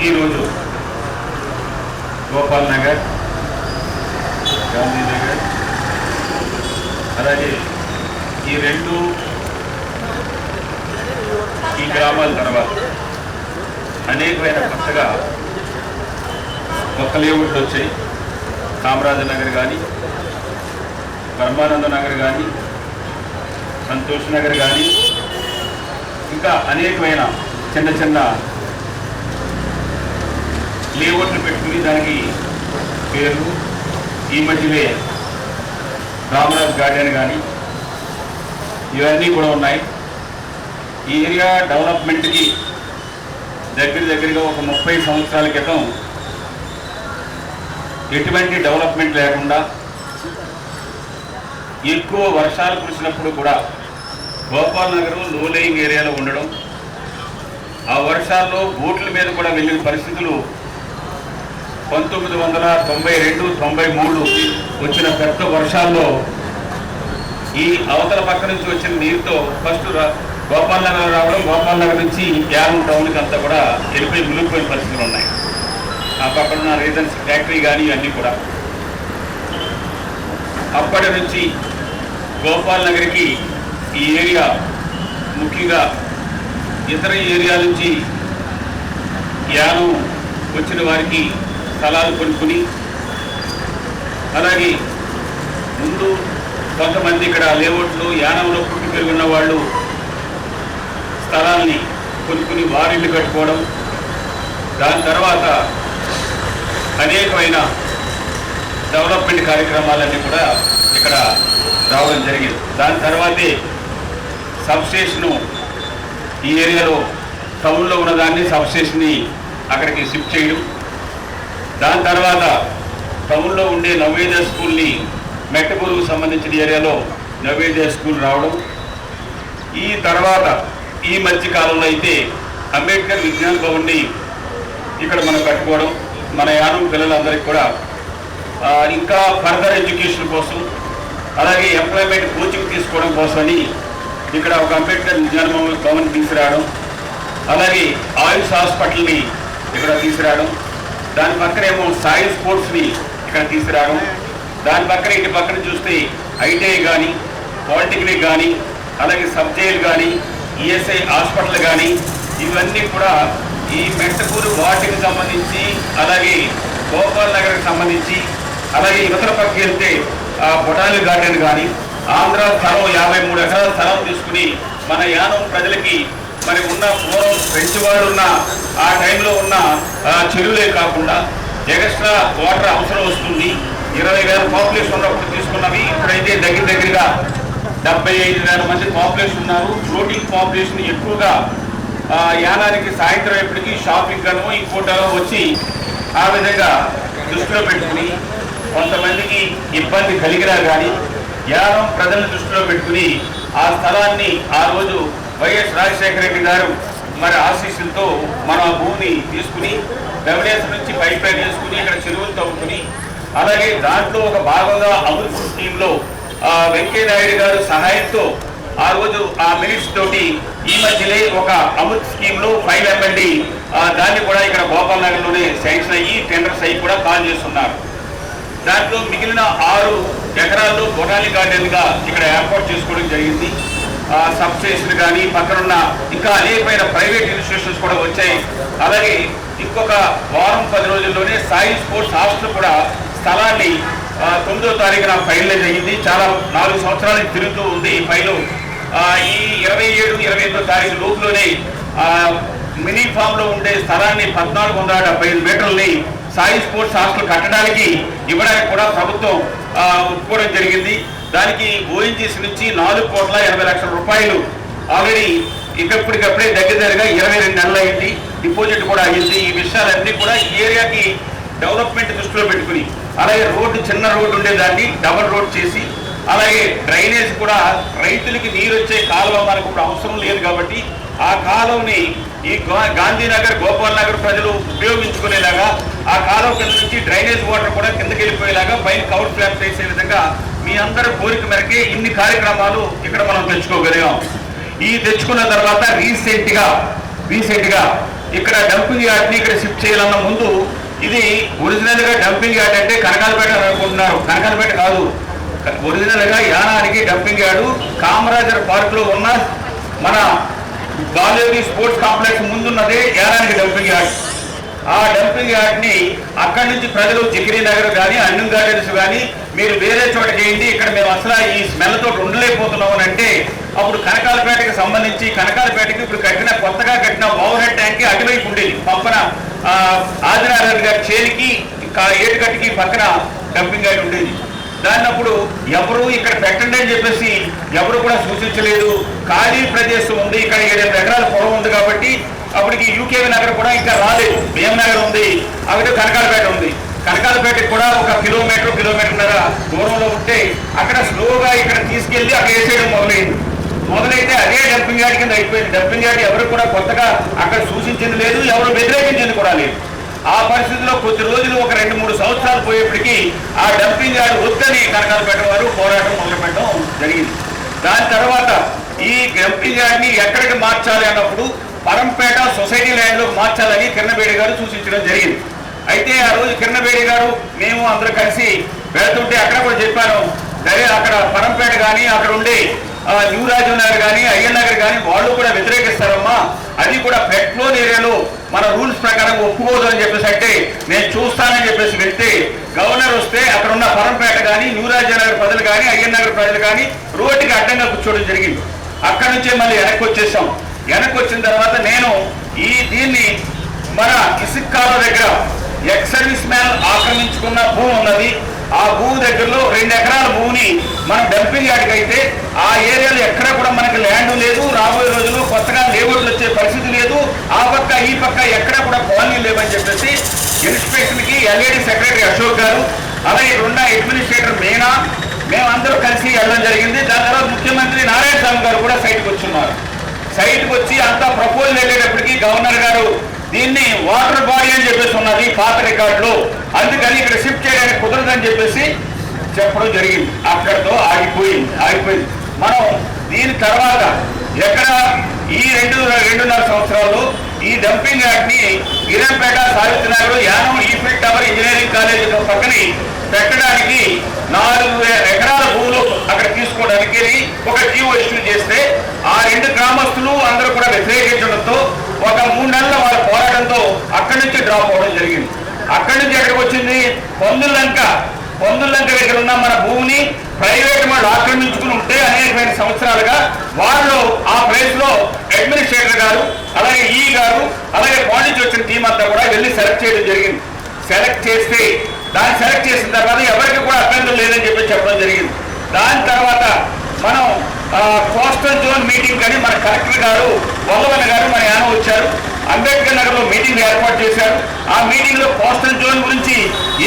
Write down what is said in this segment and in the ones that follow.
ఈరోజు గోపాల్ నగర్ గాంధీనగర్ అలాగే ఈ రెండు ఈ గ్రామాల తర్వాత అనేకమైన కొత్తగా కొత్త లేఅవుట్లు వచ్చాయి. కామరాజనగర్ కానీ బ్రహ్మానంద నగర్ కానీ సంతోష్ నగర్ కానీ ఇంకా అనేకమైన చిన్న చిన్న లేఅవుట్లు పెట్టుకుని దానికి పేర్లు ఈ మధ్యలే రామరాజ్ గార్డెన్ కానీ ఇవన్నీ కూడా ఉన్నాయి. ఈ ఏరియా డెవలప్మెంట్కి దగ్గర దగ్గరగా ఒక ముప్పై సంవత్సరాల క్రితం ఎటువంటి డెవలప్మెంట్ లేకుండా ఎక్కువ వర్షాలు కురిసినప్పుడు కూడా గోపాల్ నగరం లో లేయింగ్ ఏరియాలో ఉండడం ఆ వర్షాల్లో బోట్ల మీద కూడా వెళ్ళిన పరిస్థితులు పంతొమ్మిది వందల తొంభై రెండు తొంభై మూడు వచ్చిన పెద్ద వర్షాల్లో ఈ అవతల పక్క నుంచి వచ్చిన నీరుతో ఫస్ట్ రా- గోపాల్ నగర్ రావడం గోపాల్ నగర్ నుంచి యానం టౌన్కి అంతా కూడా వెళ్ళిపోయి మునిగిపోయిన పరిస్థితులు ఉన్నాయి. ఆ పక్కన ఉన్న రీజన్స్ ఫ్యాక్టరీ కానీ ఇవన్నీ కూడా. అప్పటి నుంచి గోపాల్ నగర్కి ఈ ఏరియా ముఖ్యంగా ఇతర ఏరియా నుంచి యానం వచ్చిన వారికి స్థలాలు కొనుక్కుని అలాగే ముందు కొంతమంది ఇక్కడ లేఅవుట్లు యానంలో పుట్టి పెరుగున్న వాళ్ళు స్థలాల్ని కొనుక్కుని వారిల్లు కట్టుకోవడం దాని తర్వాత అనేకమైన డెవలప్మెంట్ కార్యక్రమాలన్నీ కూడా ఇక్కడ రావడం జరిగింది. దాని తర్వాతే సబ్స్టేషను ఈ ఏరియాలో టౌన్లో ఉన్నదాన్ని సబ్స్టేషన్ని అక్కడికి షిఫ్ట్ చేయడం దాని తర్వాత టౌన్లో ఉండే నవేద స్కూల్ని మెట్టపూరుకు సంబంధించిన ఏరియాలో నవేద్య స్కూల్ రావడం. ఈ తర్వాత ఈ మధ్య కాలంలో అయితే అంబేద్కర్ విజ్ఞాన భవన్ని ఇక్కడ మనం కట్టుకోవడం. మన యానం పిల్లలందరికీ కూడా ఇంకా ఫర్దర్ ఎడ్యుకేషన్ కోసం అలాగే ఎంప్లాయ్మెంట్ కోచింగ్ తీసుకోవడం కోసమని ఇక్కడ ఒక అంబేద్కర్ విజ్ఞాన భవన్ భవన్ తీసుకురావడం. అలాగే ఆయుష్ హాస్పిటల్ని ఇక్కడ తీసుకురావడం. దాని పక్కనేమో సాయి స్పోర్ట్స్ని ఇక్కడ తీసుకురావడం. దాని పక్కన ఇటు పక్కన చూస్తే ఐటీఐ కానీ పాలిటెక్నిక్ కానీ అలాగే సబ్ జైలు కానీ ఈఎస్ఐ హాస్పిటల్ కానీ ఇవన్నీ కూడా ఈ మెంటపూరు వార్డుకి సంబంధించి అలాగే గోపాల్ నగర్కి సంబంధించి అలాగే ఇతర పక్కకి వెళ్తే ఆ బొటాని గార్డెన్ కానీ ఆంధ్ర స్థలం యాభై మూడు ఎకరాల స్థలం తీసుకుని మన యానం ప్రజలకి మరి ఉన్న పూర్వం ఫ్రెంచ్ వాళ్ళు ఉన్న ఆ టైంలో ఉన్న చెరువులే కాకుండా ఎక్స్ట్రా వాటర్ అవసరం వస్తుంది. ఇరవై వేల పాపులేషన్ ఉన్నప్పుడు తీసుకున్నవి ఇప్పుడైతే దగ్గర దగ్గరగా డెబ్బై ఐదు వేల మంది పాపులేషన్ ఉన్నారు. ఫ్లోటింగ్ పాపులేషన్ ఎక్కువగా యానానికి సాయంత్రం ఎప్పటికీ షాపింగ్ గాను ఇంకోటలో వచ్చి ఆ విధంగా దృష్టిలో పెట్టుకుని కొంతమందికి ఇబ్బంది కలిగినా కానీ యానం ప్రజలను దృష్టిలో పెట్టుకుని ఆ స్థలాన్ని ఆ రోజు వైఎస్ రాజశేఖర రెడ్డి గారు మరి ఆశీస్సులతో మన భూమిని తీసుకుని రెవెన్యూస్ నుంచి పైప్ లైన్ చేసుకుని ఇక్కడ చెరువులు తవ్వుకుని అలాగే దాంట్లో ఒక భాగంగా అమృత్ స్కీమ్లో ఆ, వెంకయ్య నాయుడు గారు సహాయంతో ఆ రోజు ఆ మినిట్స్ తోటి ఈ మధ్యలో ఒక అమృత్ స్కీమ్లో ఫైవ్ ఎంఎల్డి దాన్ని కూడా ఇక్కడ గోపాల్ నగర్లోనే శాంక్షన్ అయ్యి టెండర్స్ అయ్యి కూడా కాల్ చేస్తున్నారు. దాంట్లో మిగిలిన ఆరు ఎకరాల్లో బొటానిక్ గార్డెన్గా ఇక్కడ ఏర్పాటు చేసుకోవడం జరిగింది. ఆ కానీ పక్కనున్న ఇంకా అనేకమైన ప్రైవేట్ ఇన్స్టిట్యూషన్స్ కూడా వచ్చాయి. అలాగే ఇంకొక వారం పది రోజుల్లోనే సాయి స్పోర్ట్స్ హాస్టల్ కూడా స్థలాన్ని తొమ్మిదో తారీఖున ఫైనలైజ్ అయ్యింది. చాలా నాలుగు సంవత్సరాలకి తిరుగుతూ ఉంది ఈ ఫైలు ఈ ఇరవై ఏడు ఇరవై ఎనిమిదో తారీఖు లోపులోనే మినీ ఫామ్లో ఉండే స్థలాన్ని పద్నాలుగు వందల డెబ్బై ఐదు మీటర్లని సాయి స్పోర్ట్స్ హాస్టల్ కట్టడానికి ఇవ్వడానికి కూడా ప్రభుత్వం ఒప్పుకోవడం జరిగింది. దానికి ఓఎన్జీసీ నుంచి నాలుగు కోట్ల ఎనభై లక్షల రూపాయలు ఆల్రెడీ ఇకప్పటికప్పుడే దగ్గర దగ్గరగా ఇరవై రెండు నెలలు అయింది. డిపాజిట్ కూడా అయ్యింది. ఈ విషయాలన్నీ కూడా ఈ ఏరియాకి డెవలప్మెంట్ దృష్టిలో పెట్టుకుని అలాగే రోడ్డు చిన్న రోడ్డు ఉండేదాన్ని డబల్ రోడ్ చేసి అలాగే డ్రైనేజ్ కూడా రైతులకి నీరు వచ్చే కాలువ మనకు ఇప్పుడు అవసరం లేదు కాబట్టి ఆ కాలువని ఈ గాంధీనగర్ గోపాల్ నగర్ ప్రజలు ఉపయోగించుకునేలాగా ఆ కాలువ కింద నుంచి డ్రైనేజ్ వాటర్ కూడా కిందకి వెళ్ళిపోయేలాగా పైన కవర్ ఫ్లాప్ చేసే విధంగా మీ అందరి కోరిక మేరకే ఇన్ని కార్యక్రమాలు ఇక్కడ మనం తెచ్చుకోగలిగాం. ఈ తెచ్చుకున్న తర్వాత రీసెంట్గా రీసెంట్గా ఇక్కడ డంపింగ్ యార్డ్ని ఇక్కడ షిఫ్ట్ చేయాలన్న ముందు ఇది ఒరిజినల్గా డంపింగ్ యార్డ్ అంటే కనకాలపేట అని అనుకుంటున్నారు. కనకాలపేట కాదు. ఒరిజినల్గా యానానికి డంపింగ్ యార్డు కామరాజర్ పార్క్లో ఉన్న మన బాలేవి స్పోర్ట్స్ కాంప్లెక్స్ ముందున్నదే యానానికి డంపింగ్ యార్డ్. ఆ డంపింగ్ యార్డ్ని అక్కడి నుంచి ప్రజలు జిగిరి నగర్ కానీ అన్నం గార్డెన్స్ కానీ మీరు వేరే చోట చేయండి ఇక్కడ మేము అసలు ఈ స్మెల్ తోటి ఉండలేకపోతున్నాం అని అంటే అప్పుడు కనకాలపేటకి సంబంధించి కనకాలపేటకి ఇప్పుడు కట్టిన కొత్తగా కట్టిన ఓవర్ హెడ్ ట్యాంక్కి అటువైపు ఉండేది. పక్కన ఆదినారాయణ గారి చేరికి కా- ఏటుకట్టుకి పక్కన డంపింగ్ యార్డ్ ఉండేది. దాన్ని అప్పుడు ఎవరు ఇక్కడ పెట్టండి అని చెప్పేసి ఎవరు కూడా సూచించలేదు. ఖాళీ ప్రదేశం ఉంది ఇక్కడ ఏడెనిమిది ఎకరాల పొలం ఉంది కాబట్టి అప్పటికి యూకేవి నగర్ కూడా ఇంకా రాలేదు. భీమ్ నగర్ ఉంది. అవితే కనకాలపేట ఉంది. కనకాలపేటకి కూడా ఒక కిలోమీటర్ కిలోమీటర్న్నర దూరంలో ఉంటే అక్కడ స్లోగా ఇక్కడ తీసుకెళ్ళి అక్కడ వేసేయడం మొదలైంది. మొదలైతే అదే డంపింగ్ యార్డ్ కింద అయిపోయింది. డంపింగ్ యార్డ్ ఎవరు కూడా కొత్తగా అక్కడ సూచించింది లేదు ఎవరు వ్యతిరేకించింది కూడా లేదు. ఆ పరిస్థితిలో కొద్ది రోజులు ఒక రెండు మూడు సంవత్సరాలు పోయేప్పటికీ ఆ డంపింగ్ యార్డ్ వద్దని కనకాలపేట వారు పోరాటం మొదలుపెట్టడం జరిగింది. దాని తర్వాత ఈ డంపింగ్ యార్డ్ని ఎక్కడికి మార్చాలి అన్నప్పుడు పరంపేట సొసైటీ ల్యాండ్ మార్చాలని కిరణబేడి గారు సూచించడం జరిగింది. అయితే ఆ రోజు కిరణబేడి గారు మేము అందరూ కలిసి వెళ్తుంటే అక్కడ కూడా చెప్పాను సరే అక్కడ పరంపేట కానీ అక్కడ ఉండే ఆ, న్యూ రాజీవ్ నగర్ కానీ అయ్యన్ నగర్ కానీ వాళ్ళు కూడా వ్యతిరేకిస్తారమ్మా. అది కూడా పెట్రోల్ ఏరియాలో మన రూల్స్ ప్రకారం ఒప్పుకోదు అని చెప్పేసి అంటే నేను చూస్తానని చెప్పేసి వెళ్తే గవర్నర్ వస్తే అక్కడ ఉన్న పరంపేట కానీ న్యూ రాజీవ్ నగర్ ప్రజలు కానీ అయ్యన్ నగర్ ప్రజలు కానీ రోడ్డుకి అడ్డంగా కూర్చోవడం జరిగింది. అక్కడ నుంచే మళ్ళీ వెనక్కి వచ్చేసాం. వెనక్కి వచ్చిన తర్వాత నేను ఈ దీన్ని మన ఇసుక్కాల దగ్గర ఎక్స్ సర్వీస్ మ్యాన్ ఆక్రమించుకున్న భూమి ఉన్నది. ఆ భూమి దగ్గరలో రెండు ఎకరాల భూమిని మనం డంపింగ్ యాడ్కైతే ఆ ఏరియాలో ఎక్కడ కూడా మనకి ల్యాండ్ లేదు. రాబోయే రోజుల్లో కొత్తగా లేబర్లు వచ్చే పరిస్థితి లేదు. ఆ పక్క ఈ పక్క ఎక్కడ కూడా కాలనీ లేవని చెప్పేసి ఇన్స్పెక్షన్కి ఎల్ఏడి సెక్రటరీ అశోక్ గారు అలాగే రెండ అడ్మినిస్ట్రేటర్ మీనా మేమందరూ కలిసి వెళ్ళడం జరిగింది. దాని తర్వాత ముఖ్యమంత్రి నారాయణ స్వామి గారు కూడా సైట్కి వచ్చున్నారు. సైట్కి వచ్చి అంతా ప్రపోజల్ వెళ్ళేటప్పటికి గవర్నర్ గారు దీన్ని వాటర్ బాడీ అని చెప్పేసి ఉన్నది పాత రికార్డులో. అందుకని ఇక్కడ షిఫ్ట్ చేయడానికి కుదరదని చెప్పేసి చెప్పడం జరిగింది. అక్కడితో ఆగిపోయింది ఆగిపోయింది. మనం దీని తర్వాత ఎక్కడ ఈ రెండు రెండున్నర సంవత్సరాల్లో ఈ dumping యార్డ్ని Girampeta Savitrinagar Yanam Eiffel tower engineering college పక్కని పెట్టడానికి నాలుగు ఎకరాల భూములు అక్కడ తీసుకోవడానికి ఒక జీవో ఇష్యూ చేస్తే ఆ రెండు గ్రామస్తులు అందరూ కూడా వ్యతిరేకించడంతో ఒక మూడు నెలల వాళ్ళ పోరాటంతో అక్కడి నుంచి డ్రాప్ అవ్వడం జరిగింది. అక్కడి నుంచి ఎక్కడికి వచ్చింది? పందులంక. పొందులంక దగ్గర ఉన్న మన భూమిని ప్రైవేట్ వాళ్ళు ఆక్రమించుకుని ఉంటే అనేకమైన సంవత్సరాలుగా వాళ్ళు ఆ ప్లేస్లో అడ్మినిస్ట్రేటర్ గారు అలాగే ఈ గారు అలాగే పాండిచ్చి వచ్చిన టీం అంతా కూడా వెళ్ళి సెలెక్ట్ చేయడం జరిగింది. సెలెక్ట్ చేస్తే దాన్ని సెలెక్ట్ చేసిన తర్వాత ఎవరికి కూడా అభ్యంతరం లేదని చెప్పి చెప్పడం జరిగింది. దాని తర్వాత మనం కోస్టల్ జోన్ మీటింగ్ కానీ మన కలెక్టర్ గారు వల్లవన్న గారు మన యానం వచ్చారు. అంబేద్కర్ నగర్లో మీటింగ్ ఏర్పాటు చేశారు. ఆ మీటింగ్లో కోస్టల్ జోన్ గురించి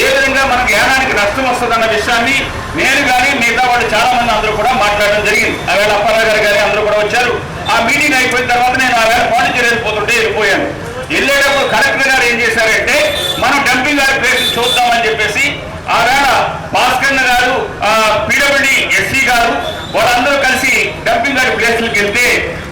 ఏ విధంగా మనకు యానానికి నష్టం వస్తుందన్న విషయాన్ని నేను కానీ మిగతా వాళ్ళు చాలా మంది అందరూ కూడా మాట్లాడడం జరిగింది. ఆవేళ అప్పారావు గారు కానీ అందరూ కూడా వచ్చారు. ఆ మీటింగ్ అయిపోయిన తర్వాత నేను ఆవేళ పాండిచేరి వెళ్ళిపోతుంటే వెళ్ళిపోయాను. వెళ్ళేటప్పుడు కలెక్టర్ గారు ఏం చేశారంటే మనం డంపింగ్ గారి ప్లేస్ చూద్దామని చెప్పేసి ఆ వేళ భాస్కర్ గారు పీడబ్ల్యూడి ఎస్సీ గారు వాళ్ళందరూ కలిసి డంపింగ్ గారి ప్లేస్లకు వెళ్తే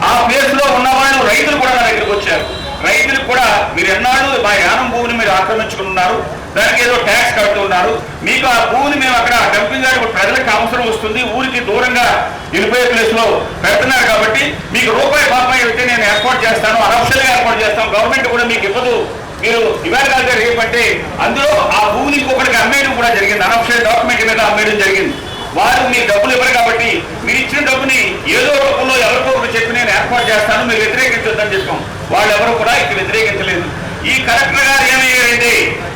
ఆ ప్లేస్లో ఉన్న వాళ్ళు రైతులు కూడా నా దగ్గరికి వచ్చారు. రైతులు కూడా మీరు ఎన్నాళ్ళు మా యానం భూమిని మీరు ఆక్రమించుకుని ఉన్నారు దానికి ఏదో ట్యాక్స్ కడుతున్నారు మీకు ఆ భూమిని మేము అక్కడ డంపింగ్ గారి ప్రజలకు అవసరం వస్తుంది ఊరికి దూరంగా వెళ్ళిపోయే ప్లేస్లో పెడుతున్నారు కాబట్టి మీకు రూపాయి బాపాయి అయితే నేను ఏర్పాటు చేస్తాను అనఫిషియల్ ఏర్పాటు చేస్తాను గవర్నమెంట్ కూడా మీకు ఇవ్వదు. మీరు ఇవాళ కాదు రేపంటే అందులో ఆ భూమిని ఇంకొకటికి అమ్మేయడం కూడా జరిగింది అనఫిషియల్ డాక్యుమెంట్ మీద అమ్మేయడం జరిగింది. వారు మీ డబ్బులు ఇవ్వరు కాబట్టి మీరు ఇచ్చిన డబ్బుని ఏదో రూపంలో ఎవరికో ఒకరు చెప్పి నేను ఏర్పాటు చేస్తాను మీరు వ్యతిరేకించొద్దని చెప్పాం. వాళ్ళు ఎవరు కూడా ఇక్కడ వ్యతిరేకించలేదు. ఈ కలెక్టర్ గారు ఏమయ్యారంటే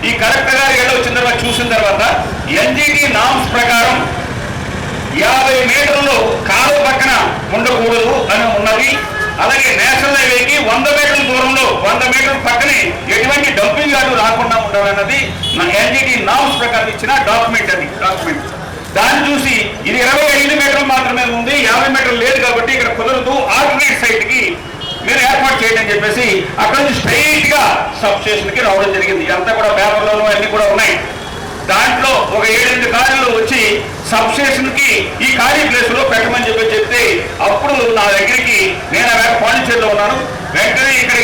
ఈ కలెక్టర్ గారు ఏదో వచ్చిన తర్వాత చూసిన తర్వాత ఎన్జిటి నామ్స్ ప్రకారం యాభై మీటర్లు కాలు పక్కన ఉండకూడదు అని ఉన్నది. అలాగే నేషనల్ హైవేకి వంద మీటర్ల దూరంలో వంద మీటర్ల పక్కనే ఎటువంటి డంపింగ్ యార్డు రాకుండా ఉండాలన్నది నా ఎన్జిటి నామ్స్ ప్రకారం ఇచ్చిన డాక్యుమెంట్ అది డాక్యుమెంట్. దాన్ని చూసి ఇది ఇరవై ఐదు మీటర్లు మాత్రమే ఉంది యాభై మీటర్లు లేదు కాబట్టి ఇక్కడ కుదరదు ఆల్టర్నేట్ సైట్కి మీరు ఏర్పాటు చేయండి అని చెప్పేసి అక్కడ నుంచి స్ట్రైట్గా సబ్ స్టేషన్కి రావడం జరిగింది. అంతా కూడా పేపర్లలో అన్ని కూడా ఉన్నాయి. దాంట్లో ఒక ఏడెనిమిది కార్లు వచ్చి సబ్ స్టేషన్కి ఈ ఖాళీ ప్లేస్లో పెట్టమని చెప్పి చెప్తే అప్పుడు నా దగ్గరికి నేను ఆ పాండిచేరిలో ఉన్నాను. వెంటనే ఇక్కడ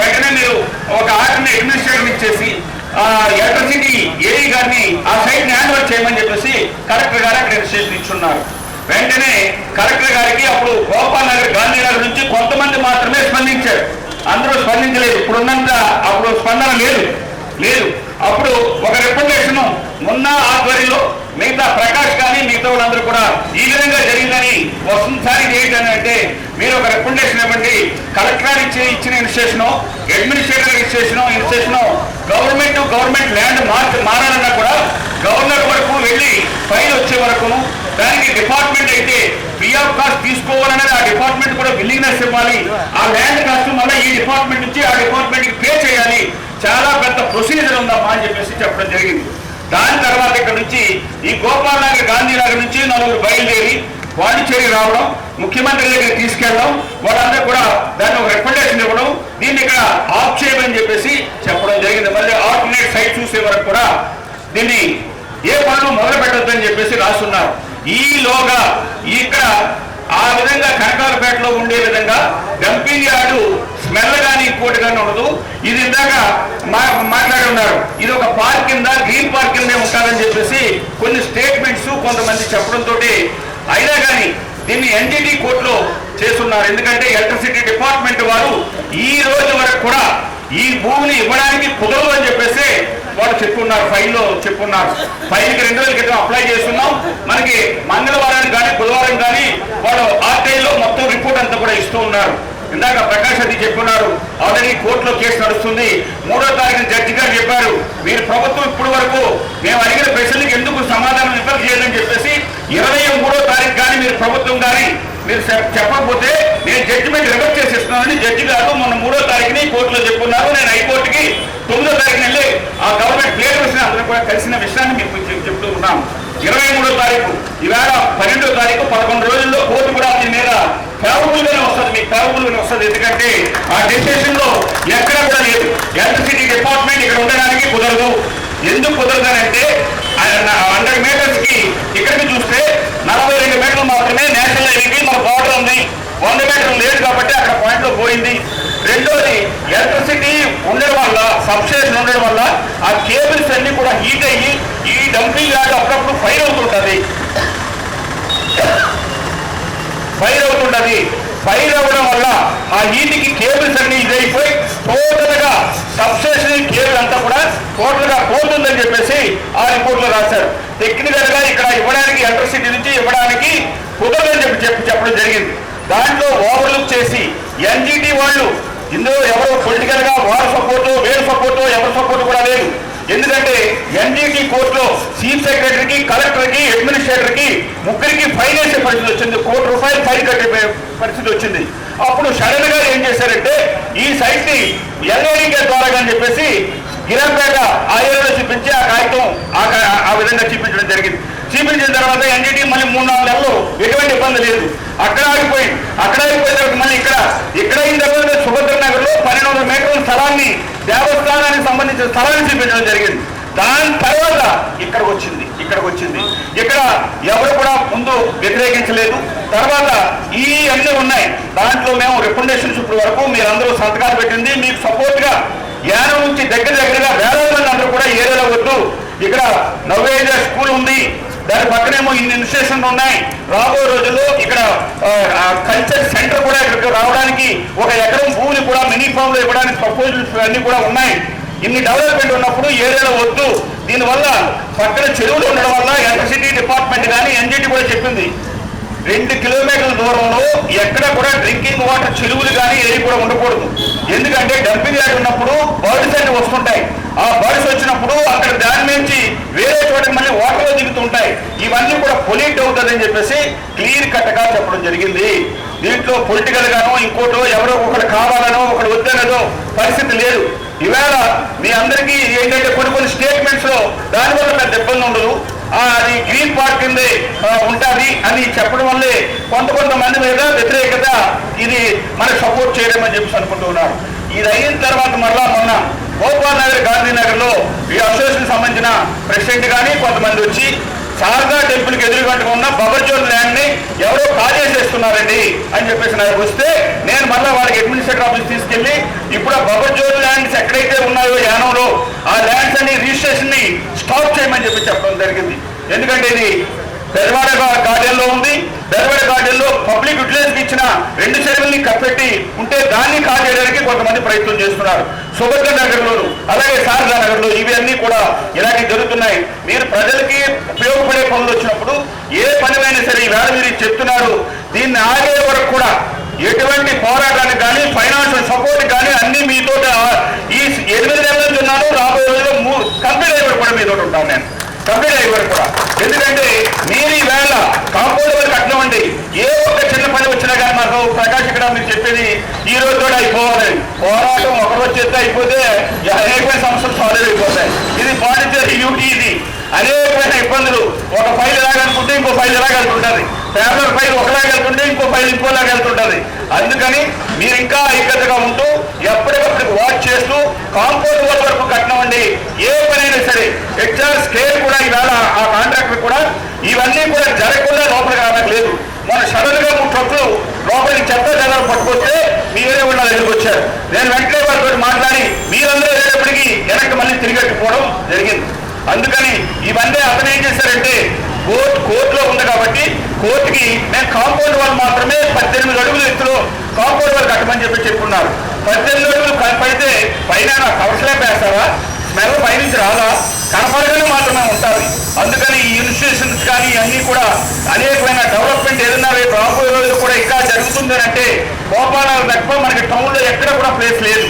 వెంటనే మీరు ఒక ఆర్డర్ని అడ్మినిస్ట్రేటర్ ఇచ్చేసి ఎలక్ట్రిసిటీ ఏఈ గారిని ఆ సైట్ని హ్యాండ్ ఓవర్ చేయమని చెప్పేసి కలెక్టర్ గారు అక్కడ రిజిస్ట్రేషన్ ఇచ్చున్నారు. వెంటనే కలెక్టర్ గారికి అప్పుడు గోపాల్ నగర్ గాంధీనగర్ నుంచి కొంతమంది మాత్రమే స్పందించారు. అందరూ స్పందించలేదు. ఇప్పుడున్నంత అప్పుడు స్పందన లేదు. లేదు. అప్పుడు ఒక రిప్రజెంటేషన్ మొన్న ఆధ్వర్యంలో మిగతా ప్రకాష్ కానీ మిగతా వాళ్ళందరూ కూడా ఈ విధంగా జరిగిందని వస్తుందిసారి ఏంటని అంటే మీరు ఒక రికమెండేషన్ ఇవ్వండి. కలెక్టర్ ఇచ్చే ఇచ్చిన institution administrator institution institution government government land mark మారాలన్నా కూడా గవర్నర్ వరకు వెళ్ళి ఫైల్ వచ్చే వరకు దానికి డిపార్ట్మెంట్ అయితే ఫ్రీ ఆఫ్ కాస్ట్ తీసుకోవాలనేది ఆ డిపార్ట్మెంట్ కూడా విల్లింగ్నెస్ ఇవ్వాలి. ఆ ల్యాండ్ కాస్ట్ మళ్ళీ ఈ డిపార్ట్మెంట్ నుంచి ఆ డిపార్ట్మెంట్కి పే చేయాలి. చాలా పెద్ద ప్రొసీజర్ ఉందమ్మా అని చెప్పేసి చెప్పడం జరిగింది. దాని అక్కడ నుంచి ఈ గోపాల్ నగర్ గాంధీ నగర్ నుంచి నలుగురు బయలుదేరి పాండిచ్చేరి రావడం ముఖ్యమంత్రి దగ్గర తీసుకెళ్ళడం వాళ్ళందరూ కూడా దాన్ని ఒక రికమెండేషన్ ఇవ్వడం దీన్ని ఇక్కడ ఆఫ్ చేయమని చెప్పేసి చెప్పడం జరిగింది. మళ్ళీ ఆల్టర్నేట్ సైట్ చూసే వరకు కూడా దీన్ని ఏ పనులు మొదలు పెట్టొద్దని చెప్పేసి రాస్తున్నారు. ఈలోగా ఇక్కడ ఆ విధంగా కనకాలపేటలో ఉండే విధంగా డంపింగ్ యార్డు స్మెల్ కానీ ఇంకోటి కానీ ఉండదు. ఇది ఇందాక మా- మాట్లాడి ఉన్నారు. ఇది ఒక పార్క్ కింద గ్రీన్ పార్క్ కిందనే ఉంటారని చెప్పేసి కొన్ని స్టేట్మెంట్స్ కొంతమంది చెప్పడంతో అయినా కానీ దీన్ని ఎన్టీటీ కోర్టులో చేస్తున్నారు. ఎందుకంటే ఎలక్ట్రిసిటీ డిపార్ట్మెంట్ వారు ఈ రోజు వరకు కూడా ఈ భూమిని ఇవ్వడానికి కుదరదు అని చెప్పేసి వాళ్ళు చెప్పున్నారు ఫైల్లో చెప్పున్నారు. ఫైల్కి రెండు వేల క్రితం అప్లై చేస్తున్నాం. మనకి మంగళవారం కానీ బుధవారం కానీ వాళ్ళు ఆర్టీఐలో మొత్తం రిపోర్ట్ అంతా కూడా ఇస్తూ ఉన్నారు. ఇందాక ప్రకాష్ అది చెప్పున్నారు ఆల్రెడీ కోర్టులో కేసు నడుస్తుంది. మూడో తారీఖున జడ్జి గారు చెప్పారు మీరు ప్రభుత్వం ఇప్పుడు వరకు మేము అడిగిన ప్రశ్నలకు ఎందుకు సమాధానం ఇవ్వరు చేయదని చెప్పేసి ఇరవై మూడో తారీఖు కానీ మీరు ప్రభుత్వం కానీ మీరు చెప్పకపోతే నేను జడ్జిమెంట్ రివర్స్ చేసేస్తున్నానని జడ్జి గారు మొన్న మూడో తారీఖుని కోర్టులో చెప్పున్నారు. నేను హైకోర్టుకి తొమ్మిదో తారీఖున వెళ్ళి ఆ గవర్నమెంట్ ప్లేయర్స్ అందరం కూడా కలిసిన విషయాన్ని మీకు చెప్తూ ఉన్నాం. ఇరవై మూడో తారీఖు ఈవేళ పన్నెండో తారీఖు పదకొండు రోజుల్లో కోర్టు కూడా దీని మీద ఫేవరబుల్గానే వస్తుంది మీకు ఫేవరబుల్గానే వస్తుంది. ఎందుకంటే ఆ డెసిషన్లో ఎక్కడ కూడా లేదు. ఎలక్ట్రిసిటీ డిపార్ట్మెంట్ ఇక్కడ ఉండడానికి కుదరదు. ఎందుకు కుదరదనంటే హండ్రెడ్ మీటర్స్కి ఇక్కడికి చూస్తే నలభై రెండు మీటర్లు మాత్రమే నేషనల్ హైవేకి మన బార్డర్ ఉంది. వంద మీటర్లు లేదు కాబట్టి అక్కడ పాయింట్లో పోయింది. రెండోది ఎలక్ట్రిసిటీ ఉండడం వల్ల సబ్స్టేషన్ ఉండడం వల్ల ఆ కేబుల్స్ అన్ని కూడా హీట్ అయ్యి ఈ డంపింగ్ యార్డ్ అప్పుడప్పుడు ఫైర్ అవుతుంటుంది. ఫైర్ అవుతుంటుంది. ఫైర్ అవ్వడం వల్ల ఆ హీట్కి కేబుల్స్ అన్ని ఇదైపోయి టోటల్గా సబ్స్టేషన్ కేబుల్ అంతా కూడా టోటల్గా పోతుందని చెప్పేసి ఆ రిపోర్ట్లో రాశారు. టెక్నికల్గా ఇక్కడ ఇవ్వడానికి ఎలక్ట్రిసిటీ నుంచి ఇవ్వడానికి కుదరదని చెప్పి చెప్పి చెప్పడం జరిగింది. దాంట్లో ఓవర్లుక్ చేసి ఎన్జిటి వాళ్ళు ఇందులో ఎవరు పొలిటికల్గా వారి సపోర్టు వేరు సపోర్టు ఎవరి సపోర్టు కూడా లేదు. ఎందుకంటే ఎన్జిటి కోర్టులో చీఫ్ సెక్రటరీకి కలెక్టర్కి అడ్మినిస్ట్రేటర్కి ముగ్గురికి ఫైన్ వేసే పరిస్థితి వచ్చింది. కోటి రూపాయలు ఫైన్ కట్టే పరిస్థితి వచ్చింది. అప్పుడు సడన్గా ఏం చేశారంటే ఈ సైట్ని ఎల్ఐడికే ద్వారా అని చెప్పేసి గిరంపేట ఆ ఏరియాలో చూపించి ఆ కాగితం ఆ విధంగా చూపించడం జరిగింది. చూపించిన తర్వాత ఎన్జిటి మళ్ళీ మూడు నాలుగు నెలలు ఎటువంటి ఇబ్బంది లేదు. అక్కడ ఆగిపోయింది. అక్కడ ఆగిపోయిన తర్వాత మళ్ళీ ఇక్కడ ఇక్కడ అయిన తర్వాత సుభద్ర నగర్లో పన్నెండు వందల మీటర్ల స్థలాన్ని దేవస్థానానికి సంబంధించిన స్థలాన్ని చూపించడం జరిగింది. దాని తర్వాత ఇక్కడికి వచ్చింది ఇక్కడికి వచ్చింది. ఇక్కడ ఎవరు కూడా ముందు వ్యతిరేకించలేదు. తర్వాత ఈ అన్నీ ఉన్నాయి. దాంట్లో మేము రికమెండేషన్స్ ఇప్పుడు వరకు మీరందరూ సంతకాలు పెట్టింది. మీకు సపోర్ట్గా యానం నుంచి దగ్గర దగ్గరగా వేల మంది అందరూ కూడా ఏరియాలో వద్దు. ఇక్కడ నవోదయ స్కూల్ ఉంది. దాని పక్కనేమో ఇన్ని ఇన్స్టిట్యూషన్లు ఉన్నాయి. రాబోయే రోజుల్లో ఇక్కడ కల్చర్ సెంటర్ కూడా ఇక్కడికి రావడానికి ఒక ఎకరం భూమిని కూడా మినీ ఫామ్లో ఇవ్వడానికి ప్రపోజల్స్ అన్ని కూడా ఉన్నాయి. ఇన్ని డెవలప్మెంట్ ఉన్నప్పుడు ఏదైనా ఏరియాలో వద్దు. దీనివల్ల పక్కన చెరువులు ఉండడం వల్ల ఎలక్ట్రిసిటీ డిపార్ట్మెంట్ కానీ ఎన్జిటి కూడా చెప్పింది. రెండు కిలోమీటర్ల దూరంలో ఎక్కడ కూడా డ్రింకింగ్ వాటర్ చెరువులు కానీ ఏవి కూడా ఉండకూడదు. ఎందుకంటే డంపింగ్ యార్డ్ ఉన్నప్పుడు బర్డ్స్ అన్ని వస్తుంటాయి. ఆ బర్డ్స్ వచ్చినప్పుడు అక్కడ దాని నుంచి వేరే చోటకి మళ్ళీ వాటర్లో దిగుతుంటాయి. ఇవన్నీ కూడా పొల్యూట్ అవుతుందని చెప్పేసి క్లియర్ కట్గా చెప్పడం జరిగింది. దీంట్లో పొలిటికల్ గానో ఇంకోటో ఎవరో ఒకటి కావాలనో ఒకటి వద్దనదో పరిస్థితి లేదు. ఈవేళ మీ అందరికీ ఏంటంటే కొన్ని కొన్ని స్టేట్మెంట్స్లో దానివల్ల పెద్ద ఇబ్బంది ఉండదు. అది గ్రీన్ పార్క్ కిందే ఉంటుంది అని చెప్పడం వల్లే కొంత కొంతమంది మీద వ్యతిరేకత ఇది మనకు సపోర్ట్ చేయడం అని చెప్పేసి అనుకుంటున్నారు ఇది అయిన తర్వాత మరలా మొన్న గోపాల్ నగర్ గాంధీనగర్లో ఈ అసోసియేషన్ సంబంధించిన సంబంధించిన ప్రెసిడెంట్ కానీ కొంతమంది వచ్చి శారదా టెంపుల్కి ఎదురుగంట ఉన్న ఎవరో ల్యాండ్ చేస్తున్నారండి అని చెప్పేసి నాకు వస్తే నేను మళ్ళీ వాళ్ళకి అడ్మినిస్ట్రేటర్ ఆఫీస్ తీసుకెళ్ళి ఇప్పుడు ఆ బబర్జోర్ ల్యాండ్స్ ఎక్కడైతే ఉన్నాయో యానంలో ఆ ల్యాండ్స్ అన్ని రిజిస్ట్రేషన్ని స్టాప్ చేయమని చెప్పి చెప్పడం జరిగింది. ఎందుకంటే ఇది పెదవాడ గార్డెన్లో ఉంది. పెదవాడ గార్డెన్లో పబ్లిక్ యూటిలైజ్ ఇచ్చిన రెండు చెరువుల్ని కప్పెట్టి ఉంటే దాన్ని కాజేయడానికి కొంతమంది ప్రయత్నం చేస్తున్నారు. సుభద్ర నగర్లోను అలాగే శారదా నగర్లో ఇవన్నీ కూడా ఇలాంటి జరుగుతున్నాయి. మీరు ప్రజలకి ఉపయోగపడే పనులు వచ్చినప్పుడు ఏ పనివైనా సరే ఈవేళ మీరు చెప్తున్నారు. దీన్ని ఆగే వరకు కూడా ఎటువంటి పోరాటానికి కానీ ఫైనాన్షియల్ సపోర్ట్ కానీ అన్ని మీతో ఈ ఎనిమిది నెలల నుంచి ఉన్నాను రాబోయే రోజుల్లో కంప్లీట్ అయిపోయి కూడా మీతో ఉంటాను నేను కంప్లీట్ అయిపోయి కూడా ఎందుకంటే మీరు ఈ వేళ కాంపౌండ్ వాళ్ళు కట్టమండి ఏ ఒక్క చిన్న పని వచ్చినా కానీ మాకు ప్రకాష్ ఇక్కడ మీరు చెప్పేది ఈ రోజు కూడా అయిపోవాలి చెత్త అయిపోతే అనేకమైన సమస్యలు సాల్వ్ అయిపోతాయి. ఇది పాండిచేరి యూటీ ఇది. అనేకమైన ఇబ్బందులు. ఒక ఫైల్ ఎలాగనుకుంటే ఇంకో ఫైల్ ఎలాగలుగుతుంటది పేపర్ ఫైల్ ఒకలాగెళ్తుంటే ఇంకో ఫైల్ ఇంకోలాగా వెళ్తుంటుంది అందుకని మీరు ఇంకా ఐక్యతగా ఉంటూ ఎప్పటికప్పుడు వాచ్ చేస్తూ కాంపౌండ్ వాల్ వరకు కట్టినవండి ఏ పనైనా సరే హెచ్ఆర్ స్కేల్ కూడా ఈవేళ ఆ కాంట్రాక్టర్ కూడా ఇవన్నీ కూడా జరగకుండా లోపలికి రావడం లేదు. మన సడన్గా మూడు ట్రక్కులు లోపలికి చెత్త జనాలు పట్టుకొస్తే మీరే ఉండాలి దగ్గరికి వచ్చారు. నేను వెంటనే వారితో మాట్లాడి మీరందరూ వెళ్ళేటప్పటికి వెనక్కి మళ్ళీ తిరిగట్టుకోవడం జరిగింది అందుకని ఇవన్నీ అతను ఏం చేశారంటే కోర్టు కోర్టులో ఉంది కాబట్టి కోర్టుకి నేను కాంపౌండ్ వాళ్ళు మాత్రమే పద్దెనిమిది అడుగులు ఎత్తులో కాంపౌండ్ వాళ్ళు కట్టమని చెప్పి చెప్పున్నారు పద్దెనిమిది అడుగులు పడితే పైన కవర్స్లే వేస్తారా స్మెల్ పైనుంచి రాదా? కనపడగానే మాత్రమే ఉంటుంది అందుకని ఈ ఇన్స్టిట్యూషన్స్ కానీ అన్నీ కూడా అనేకమైన డెవలప్మెంట్ ఏదైనా రేపు రాబోయే రోజులు కూడా ఇంకా జరుగుతుంది అంటే గోపాల తప్ప మనకి టౌన్లో ఎక్కడ కూడా ప్లేస్ లేదు.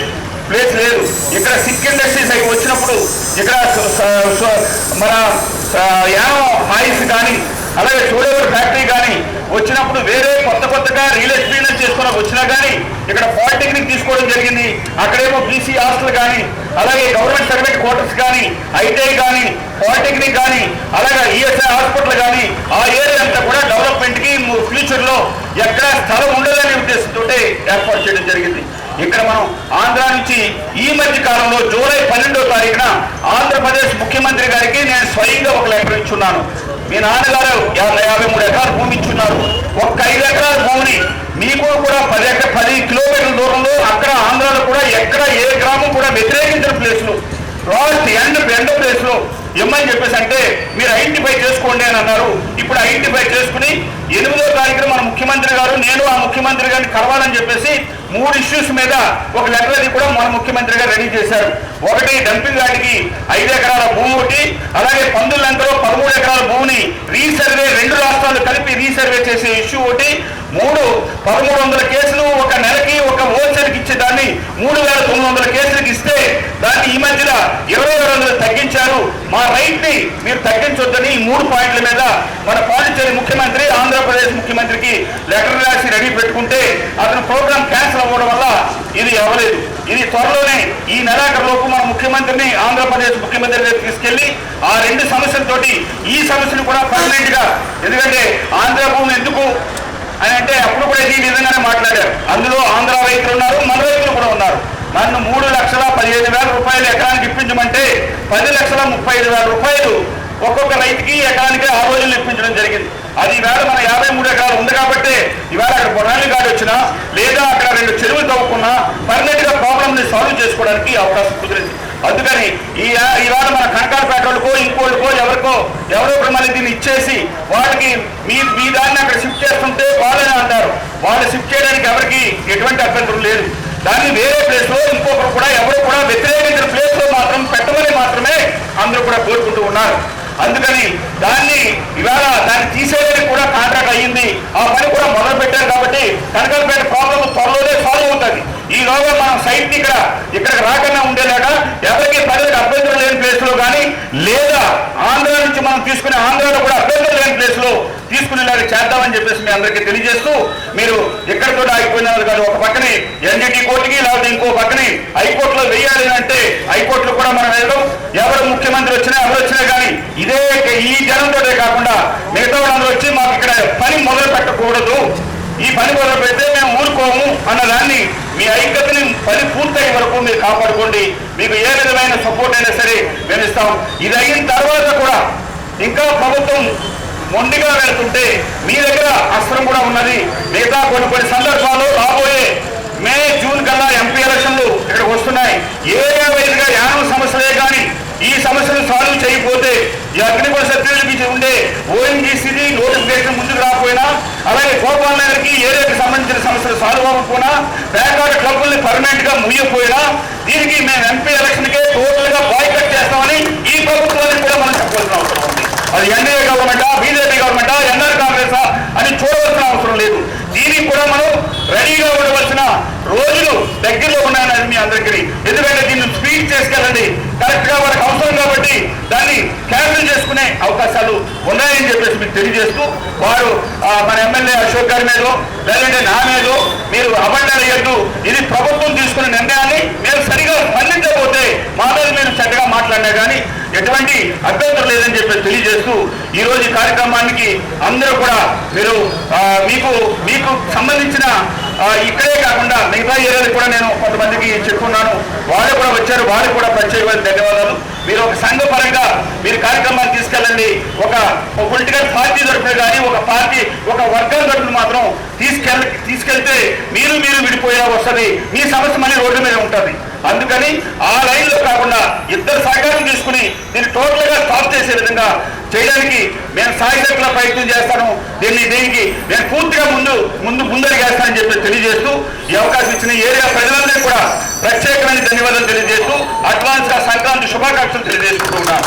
ప్లేస్ లేదు. ఇక్కడ సిక్ ఇండస్ట్రీస్ అవి వచ్చినప్పుడు ఇక్కడ మన యానం హాయిస్ కానీ అలాగే చూడేవారు ఫ్యాక్టరీ వచ్చినప్పుడు వేరే కొత్త కొత్తగా రియల్ ఎస్టేట్ చేసుకుని వచ్చినా కానీ ఇక్కడ పాలిటెక్నిక్ తీసుకోవడం జరిగింది. అక్కడేమో బీసీ హాస్టల్ కానీ అలాగే గవర్నమెంట్ సర్వెంట్ క్వార్టర్స్ కానీ ఐటీఐ కానీ పాలిటెక్నిక్ కానీ అలాగే ఈఎస్ఐ హాస్పిటల్ కానీ ఆ ఏరియా అంతా కూడా డెవలప్మెంట్కి ఫ్యూచర్లో ఎక్కడ స్థలం ఉండదనే ఉద్దేశంతో ఏర్పాటు చేయడం జరిగింది. ఇక్కడ మనం ఆంధ్ర నుంచి ఈ మధ్య కాలంలో జూలై పన్నెండో తారీఖున ఆంధ్రప్రదేశ్ ముఖ్యమంత్రి గారికి నేను స్వయంగా ఒక లెటర్ ఇచ్చున్నాను. మీ నాన్నగారు యాభై యాభై మూడు ఎకరాలు భూమి ఇచ్చున్నారు. ఒక్క ఐదు ఎకరాల భూమిని మీకు కూడా పది ఎకర పది కిలోమీటర్ల దూరంలో అక్కడ ఆంధ్రాలో కూడా ఎక్కడ ఏ గ్రామం కూడా వ్యతిరేకించిన ప్లేస్లు రాజు ఎండ్ ఎండ ప్లేస్లో. ఇమ్మని చెప్పేసి అంటే మీరు ఐడెంటిఫై చేసుకోండి అని అన్నారు. ఇప్పుడు ఐడెంటిఫై చేసుకుని ఎనిమిదో తారీఖున మన ముఖ్యమంత్రి గారు నేను ఆ ముఖ్యమంత్రి గారిని కలవాలని చెప్పేసి మూడు ఇష్యూస్ మీద ఒక లెటర్ అది కూడా మన ముఖ్యమంత్రి గారు రెడీ చేశారు. ఒకటి డంపింగ్ యార్డ్కి ఐదు ఎకరాల భూమి ఒకటి అలాగే పందుల పదమూడు ఎకరాల భూమిని రీసర్వే రెండు రాష్ట్రాలు కలిపి రీసర్వే చేసే ఇష్యూ ఒకటి మూడు పదమూడు వందల కేసులు ఒక నెలకి ఒక హోల్సేల్కి ఇచ్చే దాన్ని మూడు వేల తొమ్మిది వందల కేసులకు ఇస్తే దాన్ని ఈ మధ్యన ఇరవై ఆరు వందలు తగ్గించారు. మా రైట్ని మీరు తగ్గించొద్దని ఈ మూడు పాయింట్ల మీద మన పాండిచ్చేరి ముఖ్యమంత్రి ఆంధ్రప్రదేశ్ ముఖ్యమంత్రికి లెటర్ రాసి రెడీ పెట్టుకుంటే అతను ప్రోగ్రామ్ క్యాన్సిల్ అవ్వడం వల్ల ఇది అవ్వలేదు. ఇది త్వరలోనే ఈ నెలాఖరులోపు మన ముఖ్యమంత్రిని ఆంధ్రప్రదేశ్ ముఖ్యమంత్రి దగ్గర తీసుకెళ్ళి ఆ రెండు సమస్యలతోటి ఈ సమస్యను కూడా పర్మనెంట్గా. ఎందుకంటే ఆంధ్ర భూమి ఎందుకు అని అంటే అప్పుడు కూడా ఈ విధంగానే మాట్లాడారు. అందులో ఆంధ్ర రైతులు ఉన్నారు మన రైతులు కూడా ఉన్నారు. నన్ను మూడు లక్షల పదిహేను వేల రూపాయలు ఎకరానికి ఇప్పించమంటే పది లక్షల ముప్పై ఐదు వేల రూపాయలు ఒక్కొక్క రైతుకి ఎకరానికి ఆ రోజులు ఇప్పించడం జరిగింది. అది ఈవేళ మన యాభై మూడు ఎకరాలు ఉంది కాబట్టి ఈవేళ అక్కడ బొనాలి గాడి వచ్చినా లేదా అక్కడ రెండు చెరువులు తవ్వుకున్నా పర్మనెంట్గా ప్రాబ్లమ్ని సాల్వ్ చేసుకోవడానికి అవకాశం కుదిరింది. అందుకని ఈ ఈవేళ మన కనకాలపేట వాళ్ళకో ఇంకోళ్ళకో ఎవరికో ఎవరో ఒకరు మళ్ళీ దీన్ని ఇచ్చేసి వాటికి మీ మీ దాన్ని అక్కడ షిఫ్ట్ చేస్తుంటే వాళ్ళని అంటారు వాళ్ళు షిఫ్ట్ చేయడానికి ఎవరికి ఎటువంటి అభ్యంతరం లేదు దాన్ని వేరే ప్లేస్లో ఇంకొకరు కూడా ఎవరు కూడా వ్యతిరేకించిన ప్లేస్లో మాత్రం పెట్టమని మాత్రమే అందరూ కూడా కోరుకుంటూ ఉన్నారు అందుకని దాన్ని ఇవాళ దాన్ని తీసేయడానికి కూడా కాంట్రాక్ట్ అయ్యింది ఆ పని కూడా మొదలు పెట్టారు కాబట్టి కనకాలపేట ప్రాబ్లం త్వరలోనే సాల్వ్ అవుతుంది ఈ లోగా మనం సైట్ ఇక్కడ ఇక్కడికి రాకుండా ఉండేలాగా ఎవరికి ప్రజలకు అభ్యంతరం లేని ప్లేస్లో కానీ లేదా ఆంధ్ర నుంచి మనం తీసుకునే ఆంధ్రాలో కూడా అభ్యంతరం లేని ప్లేస్లో తీసుకునేలాగా చేద్దామని చెప్పేసి మీ అందరికీ తెలియజేస్తూ మీరు ఎక్కడితో ఆగిపోయిన వాళ్ళు కాదు. ఒక పక్కనే ఎన్జిటి కోర్టుకి లేకపోతే ఇంకో పక్కనే హైకోర్టులో వేయాలి అంటే హైకోర్టులో కూడా మనం వెళ్ళడం. ఎవరు ముఖ్యమంత్రి వచ్చినా ఎవరు వచ్చినా కానీ ఇదే ఈ జనంతోటే కాకుండా మిగతా వాళ్ళందరూ వచ్చి మాకు ఇక్కడ పని మొదలు పెట్టకూడదు. ఈ పని మొదలు పెడితే మేము ఊరుకోము అన్న దాన్ని మీ ఐక్యతని పని పూర్తయ్యే వరకు మీరు కాపాడుకోండి. మీకు ఏ విధమైన సపోర్ట్ అయినా సరే మేము ఇస్తాం. ఇది అయిన తర్వాత కూడా ఇంకా ప్రభుత్వం మొండిగా వెళ్తుంటే మీ దగ్గర అస్త్రం కూడా ఉన్నది. మిగతా కొన్ని కొన్ని సందర్భాల్లో రాబోయే మే జూన్ కల్లా ఎంపీ ఎలక్షన్లు ఇక్కడికి వస్తున్నాయి. ఏరియా వైజ్గా యానం సమస్యలే కానీ ఈ సమస్యను సాల్వ్ చేయకపోతే ఈ అగ్నిపడ సర్టిఫికేట్ ఉండే ఓఎన్జీసీది నోటిఫికేషన్ ముందుకు రాకపోయినా అలాగే గోపాల్ నగర్కి ఏరియాకి సంబంధించిన సమస్యలు సాల్వ్ అవ్వకపోయినా పేకాడ క్లబ్బుల్ని పర్మనెంట్గా ముయ్యకపోయినా దీనికి మేము ఎంపీ ఎలక్షన్కే టోటల్గా బాయ్కట్ చేస్తామని ఈ ప్రభుత్వానికి కూడా మనం చెప్పవలసిన అవసరం ఉంది అది ఎన్డీఏ గవర్నమెంటా బీజేపీ గవర్నమెంటా ఎన్ఆర్ కాంగ్రెసా అని చూడవలసిన అవసరం లేదు దీనికి కూడా మనం రెడీగా ఉండవలసిన రోజులు దగ్గరలో ఉన్నాయని మీ అందరికీ ఎందుకంటే దీన్ని స్పీడ్ చేసుకెళ్ళండి కరెక్ట్గా వాళ్ళకి అవసరం కాబట్టి దాన్ని క్యాన్సిల్ చేసుకునే అవకాశాలు ఉన్నాయని చెప్పేసి మీకు తెలియజేస్తూ వారు మన ఎమ్మెల్యే అశోక్ గారి మీద లేదంటే నా మీద మీరు అబండాలు ఇది ప్రభుత్వం తీసుకున్న నిర్ణయాన్ని మేము సరిగా స్పందించకపోతే మా మీద మీరు చక్కగా మాట్లాడినా కానీ ఎటువంటి అభ్యంతరం లేదని చెప్పి తెలియజేస్తూ ఈ రోజు ఈ కార్యక్రమానికి అందరూ కూడా మీరు మీకు మీకు సంబంధించిన ఇక్కడే కాకుండా మిగతా ఏరియాలకు కూడా నేను కొంతమందికి చెప్పుకున్నాను వాళ్ళు కూడా వచ్చారు వారికి కూడా ప్రత్యేకమైన ధన్యవాదాలు. మీరు ఒక సంఘ పరంగా మీరు కార్యక్రమాన్ని తీసుకెళ్ళండి. ఒక పొలిటికల్ పార్టీ తరఫున కానీ ఒక పార్టీ ఒక వర్గం తరఫున మాత్రం తీసుకెళ్ళ తీసుకెళ్తే మీరు మీరు విడిపోయే వస్తుంది మీ సమస్య మళ్ళీ రోడ్డు మీద ఉంటుంది. అందుకని ఆ లైన్లో కాకుండా ఇద్దరు సహకారం తీసుకుని దీన్ని టోటల్గా స్టాప్ చేసే విధంగా చేయడానికి నేను సాయశక్తుల ప్రయత్నం చేస్తాను. దీన్ని దీనికి నేను పూర్తిగా ముందు ముందు ముందరిగేస్తానని చెప్పి తెలియజేస్తూ ఈ అవకాశం ఇచ్చిన ఏరియా ప్రజలందరికీ కూడా ప్రత్యేకమైన ధన్యవాదాలు తెలియజేస్తూ అడ్వాన్స్గా సంక్రాంతి శుభాకాంక్షలు తెలియజేసుకుంటున్నాను